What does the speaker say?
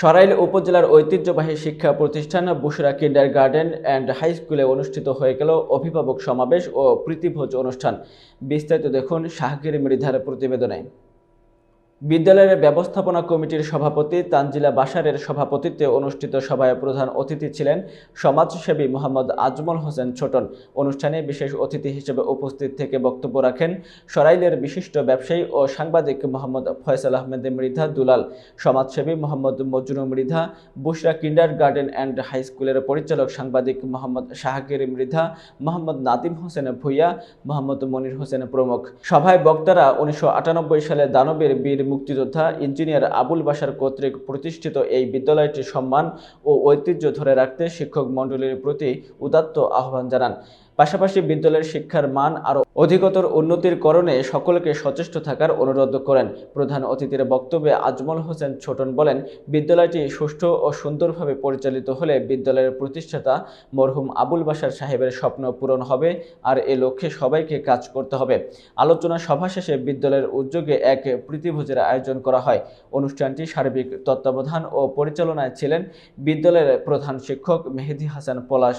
সরাইল উপজেলার ঐতিহ্যবাহী শিক্ষা প্রতিষ্ঠান বুসরা কিন্ডার গার্ডেন অ্যান্ড হাই স্কুলে অনুষ্ঠিত হয়ে গেল অভিভাবক সমাবেশ ও প্রীতিভোজ অনুষ্ঠান। বিস্তারিত দেখুন শাহগির মৃধার প্রতিবেদনে। বিদ্যালয়ের ব্যবস্থাপনা কমিটির সভাপতি তানজিলা বাসারের সভাপতিত্বে অনুষ্ঠিত সভায় প্রধান অতিথি ছিলেন সমাজসেবী মোহাম্মদ আজমল হোসেন ছোটন। অনুষ্ঠানে বিশেষ অতিথি হিসেবে উপস্থিত থেকে বক্তব্য রাখেন সরাইলের বিশিষ্ট ব্যবসায়ী ও সাংবাদিক মোহাম্মদ ফয়সাল আহমেদ মৃধা দুলাল, সমাজসেবী Mohammad Majnu Mridha, Bushra kindergarten and high স্কুলের পরিচালক সাংবাদিক মোহাম্মদ শাহগির মৃধা, মোহাম্মদ নাদিম হোসেন ভুইয়া, মোহাম্মদ মনির হোসেন প্রমুখ। সভায় বক্তারা উনিশশো আটানব্বই সালে দানবীর বীর মুক্তিযোদ্ধা ইঞ্জিনিয়ার আবুল বাসার কর্তৃক প্রতিষ্ঠিত এই বিদ্যালয়টির সম্মান ও ঐতিহ্য ধরে রাখতে শিক্ষক মণ্ডলীর প্রতি উদাত্ত আহ্বান জানান। পাশাপাশি বিদ্যালয়ের শিক্ষার মান আরও অধিকতর উন্নতির করণে সকলকে সচেষ্ট থাকার অনুরোধ করেন প্রধান অতিথির বক্তব্যে আজমল হোসেন ছোটন বলেন, বিদ্যালয়টি সুষ্ঠু ও সুন্দরভাবে পরিচালিত হলে বিদ্যালয়ের প্রতিষ্ঠাতা মরহুম আবুল বাসার সাহেবের স্বপ্ন পূরণ হবে আর এ লক্ষ্যে সবাইকে কাজ করতে হবে। আলোচনা সভা শেষে বিদ্যালয়ের উদ্যোগে এক প্রীতিভোজের আয়োজন করা হয়। অনুষ্ঠানটি সার্বিক তত্ত্বাবধান ও পরিচালনায় ছিলেন বিদ্যালয়ের প্রধান শিক্ষক Mehedi Hasan Palash.